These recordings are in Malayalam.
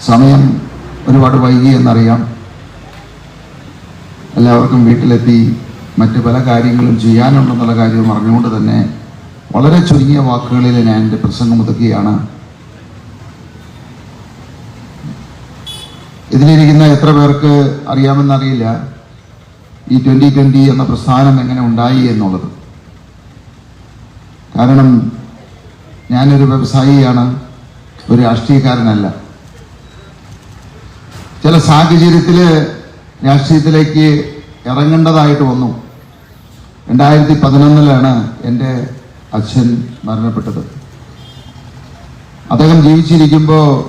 സമയം ഒരുപാട് വൈകി എന്നറിയാം. എല്ലാവർക്കും വീട്ടിലെത്തി മറ്റു പല കാര്യങ്ങളും ചെയ്യാനുണ്ടെന്നുള്ള കാര്യവും അറിഞ്ഞുകൊണ്ട് തന്നെ വളരെ ചുരുങ്ങിയ വാക്കുകളിൽ ഞാൻ എന്റെ പ്രസംഗം ഒതുക്കുകയാണ്. ഇതിലിരിക്കുന്ന എത്ര പേർക്ക് അറിയാമെന്നറിയില്ല. ഈ ട്വന്റി ട്വന്റി എന്ന പ്രസ്ഥാനം എങ്ങനെ ഉണ്ടായി എന്നുള്ളത്. കാരണം ഞാനൊരു വ്യവസായിയാണ് ഒരു രാഷ്ട്രീയക്കാരനല്ല. ചില സാഹചര്യത്തിൽ രാഷ്ട്രീയത്തിലേക്ക് ഇറങ്ങേണ്ടതായിട്ട് വന്നു. രണ്ടായിരത്തി പതിനൊന്നിലാണ് എന്റെ അച്ഛൻ മരണപ്പെട്ടത്. അദ്ദേഹം ജീവിച്ചിരിക്കുമ്പോൾ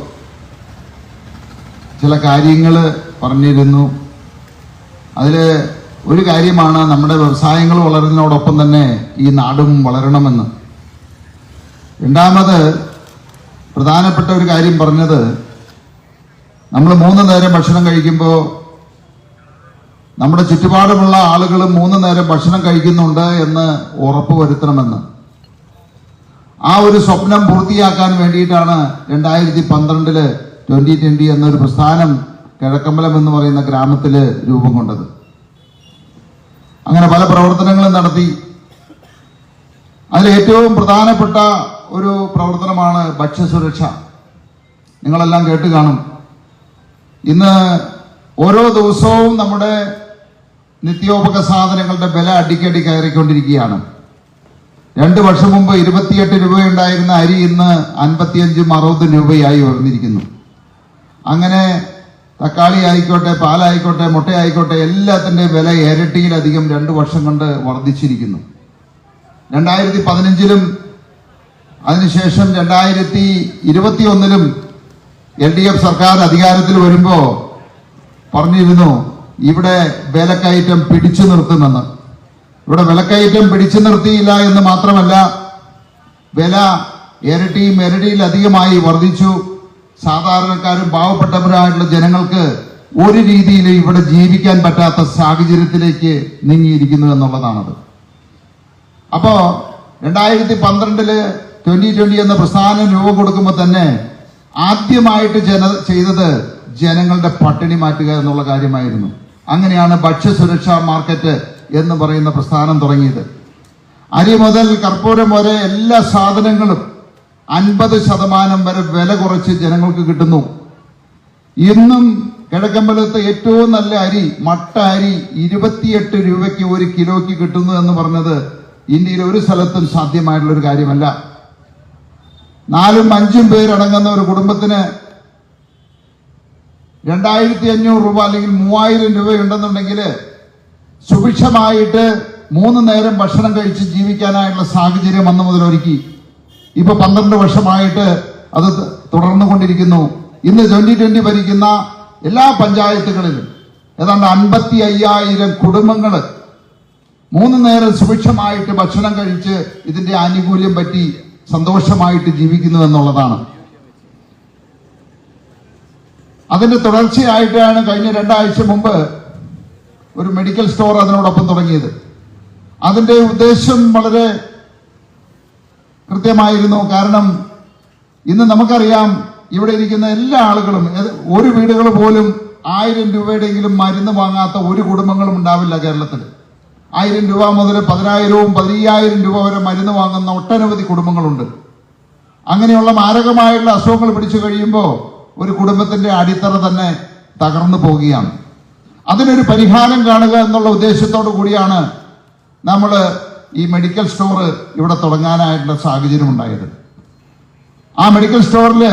ചില കാര്യങ്ങൾ പറഞ്ഞിരുന്നു. അതിൽ ഒരു കാര്യമാണ് നമ്മുടെ വ്യവസായങ്ങൾ വളരുന്നതിനോടൊപ്പം തന്നെ ഈ നാടും വളരണമെന്ന്. രണ്ടാമത് പ്രധാനപ്പെട്ട ഒരു കാര്യം പറഞ്ഞത് നമ്മൾ മൂന്ന് നേരം ഭക്ഷണം കഴിക്കുമ്പോൾ നമ്മുടെ ചുറ്റുപാടുമുള്ള ആളുകൾ മൂന്ന് നേരം ഭക്ഷണം കഴിക്കുന്നുണ്ട് എന്ന് ഉറപ്പ് വരുത്തണമെന്ന്. ആ ഒരു സ്വപ്നം പൂർത്തിയാക്കാൻ വേണ്ടിയിട്ടാണ് രണ്ടായിരത്തി പന്ത്രണ്ടിൽ ട്വന്റി ട്വന്റി എന്നൊരു പ്രസ്ഥാനം കിഴക്കമ്പലം എന്ന് പറയുന്ന ഗ്രാമത്തിൽ രൂപം കൊണ്ടത്. അങ്ങനെ പല പ്രവർത്തനങ്ങളും നടത്തി. അതിൽ ഏറ്റവും പ്രധാനപ്പെട്ട ഒരു പ്രവർത്തനമാണ് ഭക്ഷ്യസുരക്ഷ. നിങ്ങളെല്ലാം കേട്ട് കാണും. ഇന്ന് ഓരോ ദിവസവും നമ്മുടെ നിത്യോപക സാധനങ്ങളുടെ വില അടിക്കടി കയറിക്കൊണ്ടിരിക്കുകയാണ്. രണ്ട് വർഷം മുമ്പ് ഇരുപത്തിയെട്ട് രൂപയുണ്ടായിരുന്ന അരി ഇന്ന് അൻപത്തിയഞ്ചും അറുപതും രൂപയായി ഉയർന്നിരിക്കുന്നു. അങ്ങനെ തക്കാളി ആയിക്കോട്ടെ പാലായിക്കോട്ടെ മുട്ടയായിക്കോട്ടെ എല്ലാത്തിന്റെയും വില ഇരട്ടിയിലധികം രണ്ട് വർഷം കൊണ്ട് വർദ്ധിച്ചിരിക്കുന്നു. രണ്ടായിരത്തി പതിനഞ്ചിലും അതിനുശേഷം രണ്ടായിരത്തി ഇരുപത്തി ഒന്നിലും എൽ ഡി എഫ് സർക്കാർ അധികാരത്തിൽ വരുമ്പോൾ പറഞ്ഞിരുന്നു ഇവിടെ വിലക്കയറ്റം പിടിച്ചു നിർത്തുമെന്ന്. ഇവിടെ വിലക്കയറ്റം പിടിച്ചു നിർത്തിയില്ല എന്ന് മാത്രമല്ല വില ഇരട്ടിയും ഇരട്ടിയിലധികമായി വർദ്ധിച്ചു. സാധാരണക്കാരും പാവപ്പെട്ടവരായിട്ടുള്ള ജനങ്ങൾക്ക് ഒരു രീതിയിലും ഇവിടെ ജീവിക്കാൻ പറ്റാത്ത സാഹചര്യത്തിലേക്ക് നീങ്ങിയിരിക്കുന്നു എന്നുള്ളതാണത്. അപ്പോ രണ്ടായിരത്തി പന്ത്രണ്ടിൽ ട്വന്റി ട്വന്റി എന്ന പ്രസ്ഥാനം രൂപം കൊടുക്കുമ്പോൾ തന്നെ ആദ്യമായിട്ട് ജന ചെയ്തത് ജനങ്ങളുടെ പട്ടിണി മാറ്റുക എന്നുള്ള കാര്യമായിരുന്നു. അങ്ങനെയാണ് ഭക്ഷ്യസുരക്ഷാ മാർക്കറ്റ് എന്ന് പറയുന്ന പ്രസ്ഥാനം തുടങ്ങിയത്. അരി മുതൽ കർപ്പൂരം വരെ എല്ലാ സാധനങ്ങളും അൻപത് ശതമാനം വരെ വില കുറച്ച് ജനങ്ങൾക്ക് കിട്ടുന്നു. ഇന്നും കിഴക്കമ്പലത്തെ ഏറ്റവും നല്ല അരി മട്ട അരി ഇരുപത്തിയെട്ട് രൂപയ്ക്ക് ഒരു കിലോയ്ക്ക് കിട്ടുന്നു എന്ന് പറഞ്ഞത് ഇന്ത്യയിൽ ഒരു സ്ഥലത്തും സാധ്യമായിട്ടുള്ള ഒരു കാര്യമല്ല. നാലും അഞ്ചും പേരടങ്ങുന്ന ഒരു കുടുംബത്തിന് രണ്ടായിരത്തി അഞ്ഞൂറ് രൂപ അല്ലെങ്കിൽ മൂവായിരം രൂപ ഉണ്ടെന്നുണ്ടെങ്കിൽ സുഭിക്ഷമായിട്ട് മൂന്ന് നേരം ഭക്ഷണം കഴിച്ച് ജീവിക്കാനായിട്ടുള്ള സാഹചര്യം അന്ന് മുതൽ ഒരുക്കി. ഇപ്പൊ പന്ത്രണ്ട് വർഷമായിട്ട് അത് തുടർന്നുകൊണ്ടിരിക്കുന്നു. ഇന്ന് ട്വന്റി ട്വന്റി ഭരിക്കുന്ന എല്ലാ പഞ്ചായത്തുകളിലും ഏതാണ്ട് അൻപത്തി അയ്യായിരം കുടുംബങ്ങൾ മൂന്ന് നേരം സുഭിക്ഷമായിട്ട് ഭക്ഷണം കഴിച്ച് ഇതിന്റെ ആനുകൂല്യം പറ്റി സന്തോഷമായിട്ട് ജീവിക്കുന്നു എന്നുള്ളതാണ്. അതിന്റെ തുടർച്ചയായിട്ടാണ് കഴിഞ്ഞ രണ്ടാഴ്ച മുമ്പ് ഒരു മെഡിക്കൽ സ്റ്റോർ അതിനോടൊപ്പം തുടങ്ങിയത്. അതിന്റെ ഉദ്ദേശം വളരെ കൃത്യമായിരുന്നു. കാരണം ഇന്ന് നമുക്കറിയാം ഇവിടെ ഇരിക്കുന്ന എല്ലാ ആളുകളും ഒരു വീടുകൾ പോലും ആയിരം രൂപയുടെയെങ്കിലും മരുന്ന് വാങ്ങാത്ത ഒരു കുടുംബങ്ങളും ഉണ്ടാവില്ല കേരളത്തിൽ. ആയിരം രൂപ മുതൽ പതിനായിരവും പതിനയ്യായിരം രൂപ വരെ മരുന്ന് വാങ്ങുന്ന ഒട്ടനവധി കുടുംബങ്ങളുണ്ട്. അങ്ങനെയുള്ള മാരകമായിട്ടുള്ള അസുഖങ്ങൾ പിടിച്ചു കഴിയുമ്പോൾ ഒരു കുടുംബത്തിന്റെ അടിത്തറ തന്നെ തകർന്നു പോവുകയാണ്. അതിനൊരു പരിഹാരം കാണുക എന്നുള്ള ഉദ്ദേശത്തോടു കൂടിയാണ് നമ്മൾ ഈ മെഡിക്കൽ സ്റ്റോർ ഇവിടെ തുടങ്ങാനായിട്ടുള്ള സാഹചര്യം ഉണ്ടായത്. ആ മെഡിക്കൽ സ്റ്റോറിൽ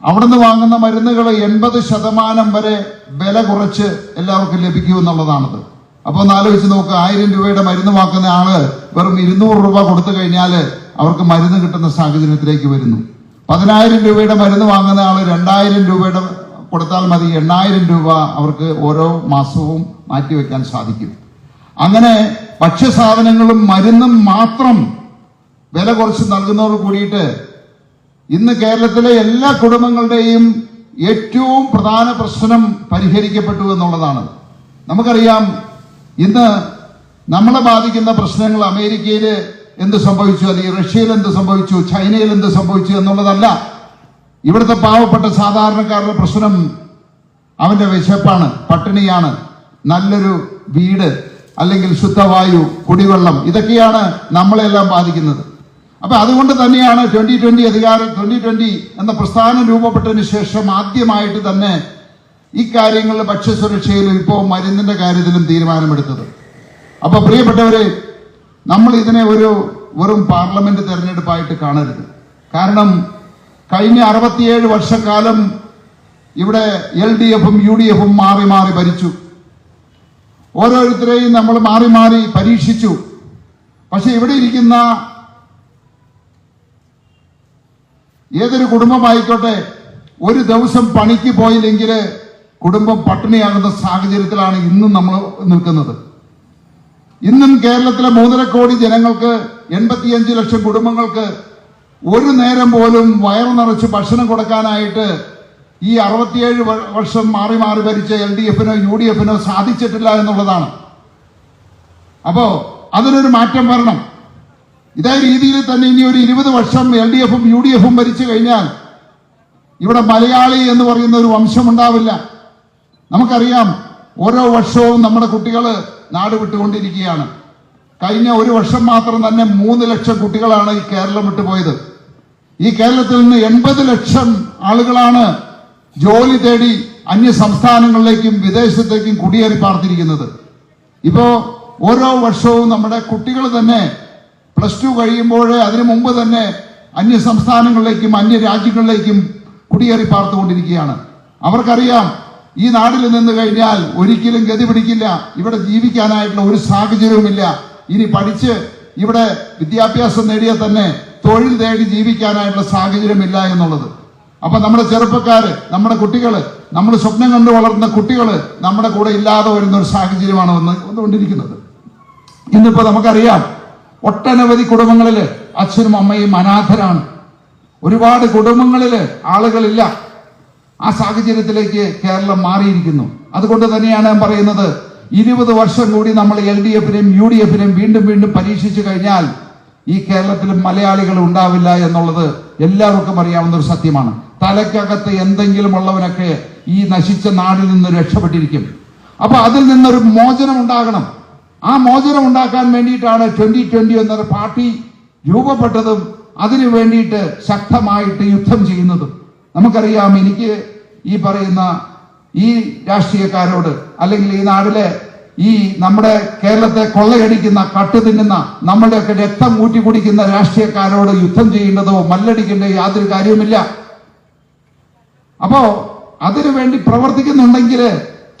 അവിടുന്ന് വാങ്ങുന്ന മരുന്നുകൾ എൺപത് ശതമാനം വരെ വില കുറച്ച് എല്ലാവർക്കും ലഭിക്കൂ എന്നുള്ളതാണത്. അപ്പൊ ഒന്ന് ആലോചിച്ച് നോക്കുക ആയിരം രൂപയുടെ മരുന്ന് വാങ്ങുന്ന ആൾ വെറും ഇരുന്നൂറ് രൂപ കൊടുത്തു കഴിഞ്ഞാൽ അവർക്ക് മരുന്ന് കിട്ടുന്ന സാഹചര്യത്തിലേക്ക് വരുന്നു. പതിനായിരം രൂപയുടെ മരുന്ന് വാങ്ങുന്ന ആൾ രണ്ടായിരം രൂപയുടെ കൊടുത്താൽ മതി എണ്ണായിരം രൂപ അവർക്ക് ഓരോ മാസവും മാറ്റിവെക്കാൻ സാധിക്കും. അങ്ങനെ ഭക്ഷ്യസാധനങ്ങളും മരുന്നും മാത്രം വില കുറച്ച് നൽകുന്നതോട് കൂടിയിട്ട് ഇന്ന് കേരളത്തിലെ എല്ലാ കുടുംബങ്ങളുടെയും ഏറ്റവും പ്രധാന പ്രശ്നം പരിഹരിക്കപ്പെട്ടു എന്നുള്ളതാണ്. നമുക്കറിയാം ഇന്ന് നമ്മളെ ബാധിക്കുന്ന പ്രശ്നങ്ങൾ അമേരിക്കയിൽ എന്ത് സംഭവിച്ചു? അല്ലെങ്കിൽ റഷ്യയിൽ എന്ത് സംഭവിച്ചു? ചൈനയിൽ എന്ത് സംഭവിച്ചു എന്നുള്ളതല്ല. ഇവിടുത്തെ പാവപ്പെട്ട സാധാരണക്കാരുടെ പ്രശ്നം അവന്റെ വിശപ്പാണ് പട്ടിണിയാണ്. നല്ലൊരു വീട് അല്ലെങ്കിൽ ശുദ്ധവായു കുടിവെള്ളം ഇതൊക്കെയാണ് നമ്മളെല്ലാം ബാധിക്കുന്നത്. അപ്പൊ അതുകൊണ്ട് തന്നെയാണ് ട്വന്റി ട്വന്റി അധികാരം ട്വന്റി ട്വന്റി എന്ന പ്രസ്ഥാനം രൂപപ്പെട്ടതിന് ശേഷം ആദ്യമായിട്ട് തന്നെ ഈ കാര്യങ്ങളിൽ ഭക്ഷ്യസുരക്ഷയിലും ഇപ്പോൾ മരുന്നിന്റെ കാര്യത്തിലും തീരുമാനമെടുത്തത്. അപ്പൊ പ്രിയപ്പെട്ടവരെ നമ്മൾ ഇതിനെ ഒരു വെറും പാർലമെന്റ് തെരഞ്ഞെടുപ്പായിട്ട് കാണരുത്. കാരണം കഴിഞ്ഞ അറുപത്തിയേഴ് വർഷക്കാലം ഇവിടെ എൽ ഡി എഫും യു ഡി എഫും മാറി മാറി ഭരിച്ചു. ഓരോരുത്തരെയും നമ്മൾ മാറി മാറി പരീക്ഷിച്ചു. പക്ഷെ ഇവിടെ ഇരിക്കുന്ന ഏതൊരു കുടുംബമായിക്കോട്ടെ ഒരു ദിവസം പണിക്ക് പോയില്ലെങ്കിൽ കുടുംബം പട്ടിണിയാകുന്ന സാഹചര്യത്തിലാണ് ഇന്നും നമ്മൾ നിൽക്കുന്നത്. ഇന്നും കേരളത്തിലെ മൂന്നര കോടി ജനങ്ങൾക്ക് എൺപത്തിയഞ്ച് ലക്ഷം കുടുംബങ്ങൾക്ക് ഒരു നേരം പോലും വയറു നിറച്ച് ഭക്ഷണം കൊടുക്കാനായിട്ട് ഈ അറുപത്തിയേഴ് വർഷം മാറി മാറി ഭരിച്ച എൽ ഡി എഫിനോ യു ഡി എഫിനോ സാധിച്ചിട്ടില്ല എന്നുള്ളതാണ്. അപ്പോ അതിനൊരു മാറ്റം വരണം. ഇതേ രീതിയിൽ തന്നെ ഇനി ഒരു ഇരുപത് വർഷം എൽ ഡി എഫും യു ഡി എഫും ഭരിച്ചു കഴിഞ്ഞാൽ ഇവിടെ മലയാളി എന്ന് പറയുന്ന ഒരു വംശം ഉണ്ടാവില്ല. നമുക്കറിയാം ഓരോ വർഷവും നമ്മുടെ കുട്ടികൾ നാട് വിട്ടുകൊണ്ടിരിക്കുകയാണ്. കഴിഞ്ഞ ഒരു വർഷം മാത്രം തന്നെ മൂന്ന് ലക്ഷം കുട്ടികളാണ് ഈ കേരളം വിട്ടുപോയത് ഈ കേരളത്തിൽ നിന്ന് എൺപത് ലക്ഷം ആളുകളാണ് ജോലി തേടി അന്യ സംസ്ഥാനങ്ങളിലേക്കും വിദേശത്തേക്കും കുടിയേറി പാർത്തിരിക്കുന്നത്. ഇപ്പോ ഓരോ വർഷവും നമ്മുടെ കുട്ടികൾ തന്നെ പ്ലസ് ടു കഴിയുമ്പോൾ അതിനു മുമ്പ് തന്നെ അന്യ സംസ്ഥാനങ്ങളിലേക്കും അന്യ രാജ്യങ്ങളിലേക്കും കുടിയേറി പാർത്തുകൊണ്ടിരിക്കുകയാണ്. അവർക്കറിയാം ഈ നാടിൽ നിന്ന് കഴിഞ്ഞാൽ ഒരിക്കലും ഗതി പിടിക്കില്ല. ഇവിടെ ജീവിക്കാനായിട്ടുള്ള ഒരു സാഹചര്യവുമില്ല. ഇനി പഠിച്ച് ഇവിടെ വിദ്യാഭ്യാസം നേടിയാൽ തന്നെ തൊഴിൽ തേടി ജീവിക്കാനായിട്ടുള്ള സാഹചര്യമില്ല എന്നുള്ളത്. അപ്പൊ നമ്മുടെ ചെറുപ്പക്കാര് നമ്മുടെ കുട്ടികൾ നമ്മൾ സ്വപ്നം കണ്ടു വളർന്ന കുട്ടികൾ നമ്മുടെ കൂടെ ഇല്ലാതെ വരുന്ന ഒരു സാഹചര്യമാണ് വന്ന് വന്നുകൊണ്ടിരിക്കുന്നത്. ഇന്നിപ്പോ നമുക്കറിയാം ഒട്ടനവധി കുടുംബങ്ങളിൽ അച്ഛനും അമ്മയും അനാഥരാണ്. ഒരുപാട് കുടുംബങ്ങളിൽ ആളുകളില്ല. ആ സാഹചര്യത്തിലേക്ക് കേരളം മാറിയിരിക്കുന്നു. അതുകൊണ്ട് തന്നെയാണ് ഞാൻ പറയുന്നത് ഇരുപത് വർഷം കൂടി നമ്മൾ എൽ ഡി എഫിനെയും യു ഡി എഫിനെയും വീണ്ടും വീണ്ടും പരീക്ഷിച്ചു കഴിഞ്ഞാൽ ഈ കേരളത്തിൽ മലയാളികൾ ഉണ്ടാവില്ല എന്നുള്ളത് എല്ലാവർക്കും അറിയാവുന്ന ഒരു സത്യമാണ്. തലയ്ക്കകത്ത് എന്തെങ്കിലും ഉള്ളവനൊക്കെ ഈ നശിച്ച നാടിൽ നിന്ന് രക്ഷപ്പെട്ടിരിക്കും. അപ്പൊ അതിൽ നിന്നൊരു മോചനം ഉണ്ടാകണം. ആ മോചനം ഉണ്ടാക്കാൻ വേണ്ടിയിട്ടാണ് ട്വന്റി ട്വന്റി എന്നൊരു പാർട്ടി രൂപപ്പെട്ടതും അതിനു വേണ്ടിയിട്ട് ശക്തമായിട്ട് യുദ്ധം ചെയ്യുന്നതും. നമുക്കറിയാം എനിക്ക് ഈ പറയുന്ന ഈ രാഷ്ട്രീയക്കാരോട് അല്ലെങ്കിൽ ഈ നാട്ടിലെ ഈ നമ്മുടെ കേരളത്തെ കൊള്ളയടിക്കുന്ന കട്ട് തിന്നുന്ന നമ്മുടെയൊക്കെ രക്തം ഊറ്റി കുടിക്കുന്ന രാഷ്ട്രീയക്കാരോട് യുദ്ധം ചെയ്യേണ്ടതോ മല്ലടിക്കേണ്ട യാതൊരു കാര്യവുമില്ല. അപ്പോ അതിനു വേണ്ടി പ്രവർത്തിക്കുന്നുണ്ടെങ്കിൽ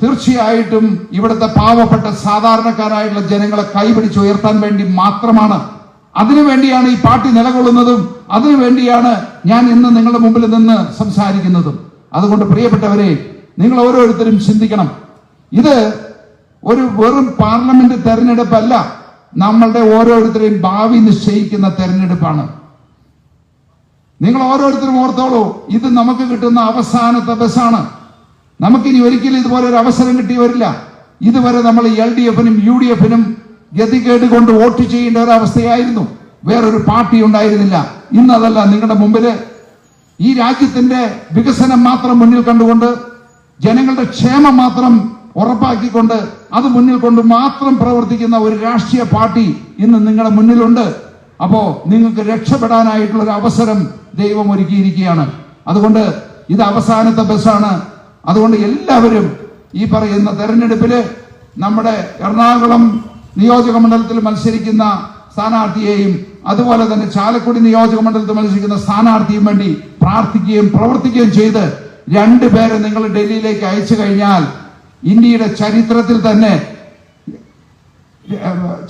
തീർച്ചയായിട്ടും ഇവിടുത്തെ പാവപ്പെട്ട സാധാരണക്കാരായിട്ടുള്ള ജനങ്ങളെ കൈപിടിച്ച് ഉയർത്താൻ വേണ്ടി മാത്രമാണ്. അതിനുവേണ്ടിയാണ് ഈ പാർട്ടി നിലകൊള്ളുന്നതും അതിനുവേണ്ടിയാണ് ഞാൻ ഇന്ന് നിങ്ങളുടെ മുമ്പിൽ നിന്ന് സംസാരിക്കുന്നതും. അതുകൊണ്ട് പ്രിയപ്പെട്ടവരെ നിങ്ങൾ ഓരോരുത്തരും ചിന്തിക്കണം. ഇത് ഒരു വെറും പാർലമെന്റ് തെരഞ്ഞെടുപ്പല്ല. നമ്മളുടെ ഓരോരുത്തരെയും ഭാവി നിശ്ചയിക്കുന്ന തെരഞ്ഞെടുപ്പാണ്. നിങ്ങൾ ഓരോരുത്തരും ഓർത്തോളൂ ഇത് നമുക്ക് കിട്ടുന്ന അവസാനത്തെ ബസ്സാണ്. നമുക്കിനി ഒരിക്കലും ഇതുപോലെ ഒരു അവസരം കിട്ടി വരില്ല. ഇതുവരെ നമ്മൾ എൽ ഡി എഫിനും യു ഡി എഫിനും ഗതികേട് കൊണ്ട് വോട്ട് ചെയ്യേണ്ട ഒരു അവസ്ഥയായിരുന്നു. വേറൊരു പാർട്ടി ഉണ്ടായിരുന്നില്ല. ഇന്നതല്ല നിങ്ങളുടെ മുമ്പിൽ ഈ രാജ്യത്തിന്റെ വികസനം മാത്രം മുന്നിൽ കണ്ടുകൊണ്ട് ജനങ്ങളുടെ ക്ഷേമം മാത്രം ഉറപ്പാക്കിക്കൊണ്ട് അത് മുന്നിൽ കൊണ്ട് മാത്രം പ്രവർത്തിക്കുന്ന ഒരു രാഷ്ട്രീയ പാർട്ടി ഇന്ന് നിങ്ങളുടെ മുന്നിലുണ്ട്. അപ്പോ നിങ്ങൾക്ക് രക്ഷപ്പെടാനായിട്ടുള്ള ഒരു അവസരം ദൈവം ഒരുക്കിയിരിക്കുകയാണ്. അതുകൊണ്ട് ഇത് അവസാനത്തെ ബസ്സാണ്. അതുകൊണ്ട് എല്ലാവരും ഈ പറയുന്ന തെരഞ്ഞെടുപ്പിൽ നമ്മുടെ എറണാകുളം നിയോജക മണ്ഡലത്തിൽ മത്സരിക്കുന്ന സ്ഥാനാർത്ഥിയെയും അതുപോലെ തന്നെ ചാലക്കുടി നിയോജക മണ്ഡലത്തിൽ മത്സരിക്കുന്ന സ്ഥാനാർത്ഥിയും വേണ്ടി പ്രാർത്ഥിക്കുകയും പ്രവർത്തിക്കുകയും ചെയ്ത് രണ്ടുപേരെ നിങ്ങൾ ഡൽഹിയിലേക്ക് അയച്ചു കഴിഞ്ഞാൽ ഇന്ത്യയുടെ ചരിത്രത്തിൽ തന്നെ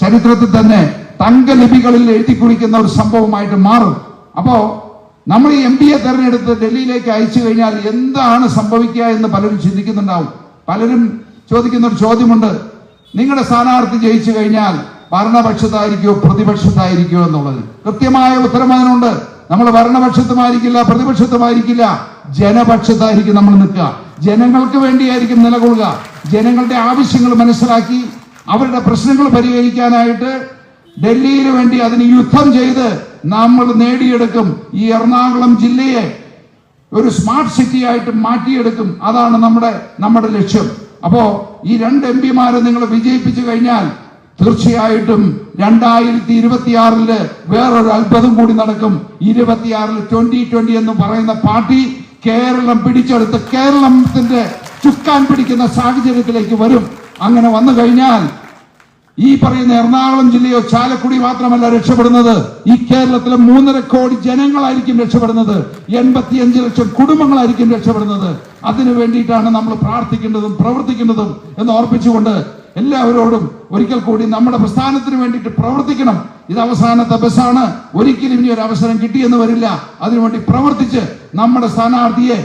ചരിത്രത്തിൽ തന്നെ തങ്കലിപികളിൽ എഴുതി കുറിക്കുന്ന ഒരു സംഭവമായിട്ട് മാറും. അപ്പോ നമ്മൾ ഈ എം പിയെ തെരഞ്ഞെടുത്ത് ഡൽഹിയിലേക്ക് അയച്ചു കഴിഞ്ഞാൽ എന്താണ് സംഭവിക്കുക എന്ന് പലരും ചിന്തിക്കുന്നുണ്ടാവും. പലരും ചോദിക്കുന്ന ഒരു ചോദ്യമുണ്ട്. നിങ്ങളുടെ സ്ഥാനാർത്ഥി ജയിച്ചു കഴിഞ്ഞാൽ ഭരണപക്ഷത്തായിരിക്കോ പ്രതിപക്ഷത്തായിരിക്കോ എന്നുള്ളത്. കൃത്യമായ ഉത്തരം അതിനുണ്ട് നമ്മൾ ഭരണപക്ഷത്തുമായിരിക്കില്ല പ്രതിപക്ഷത്തുമായിരിക്കില്ല. ജനപക്ഷത്തായിരിക്കും നമ്മൾ നിൽക്കുക. ജനങ്ങൾക്ക് വേണ്ടിയായിരിക്കും നിലകൊള്ളുക. ജനങ്ങളുടെ ആവശ്യങ്ങൾ മനസ്സിലാക്കി അവരുടെ പ്രശ്നങ്ങൾ പരിഹരിക്കാനായിട്ട് ഡൽഹിയിൽ വേണ്ടി അതിന് യുദ്ധം ചെയ്ത് നമ്മൾ നേടിയെടുക്കും. ഈ എറണാകുളം ജില്ലയെ ഒരു സ്മാർട്ട് സിറ്റി ആയിട്ട് മാറ്റിയെടുക്കും. അതാണ് നമ്മുടെ നമ്മുടെ ലക്ഷ്യം. അപ്പോ ഈ രണ്ട് എം പിമാരെ നിങ്ങൾ വിജയിപ്പിച്ചു കഴിഞ്ഞാൽ തീർച്ചയായിട്ടും രണ്ടായിരത്തി ഇരുപത്തിയാറിൽ വേറൊരു അത്ഭുതം കൂടി നടക്കും. ഇരുപത്തിയാറിൽ ട്വന്റി ട്വന്റി എന്ന് പറയുന്ന പാർട്ടി കേരളം പിടിച്ചെടുത്ത് കേരളത്തിന്റെ ചുക്കാൻ പിടിക്കുന്ന സാഹചര്യത്തിലേക്ക് വരും. അങ്ങനെ വന്നു കഴിഞ്ഞാൽ ഈ പറയുന്ന എറണാകുളം ജില്ലയോ ചാലക്കുടി മാത്രമല്ല രക്ഷപ്പെടുന്നത്. ഈ കേരളത്തിലെ മൂന്നര കോടി ജനങ്ങളായിരിക്കും രക്ഷപ്പെടുന്നത്. എൺപത്തിയഞ്ച് ലക്ഷം കുടുംബങ്ങളായിരിക്കും രക്ഷപ്പെടുന്നത്. അതിനു വേണ്ടിയിട്ടാണ് നമ്മൾ പ്രാർത്ഥിക്കേണ്ടതും പ്രവർത്തിക്കേണ്ടതും എന്ന് ഓർപ്പിച്ചുകൊണ്ട് എല്ലാവരോടും ഒരിക്കൽ കൂടി നമ്മുടെ പ്രസ്ഥാനത്തിന് വേണ്ടിയിട്ട് പ്രവർത്തിക്കണം. ഇത് അവസാനത്തെ ബസ്സാണ്. ഒരിക്കലും ഇനി ഒരു അവസരം കിട്ടിയെന്ന് വരില്ല. അതിനുവേണ്ടി പ്രവർത്തിച്ച് നമ്മുടെ സ്ഥാനാർത്ഥിയെ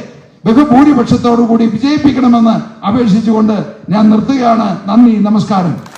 ബഹുഭൂരിപക്ഷത്തോടു കൂടി വിജയിപ്പിക്കണമെന്ന് അപേക്ഷിച്ചുകൊണ്ട് ഞാൻ നിർത്തുകയാണ്. നന്ദി നമസ്കാരം.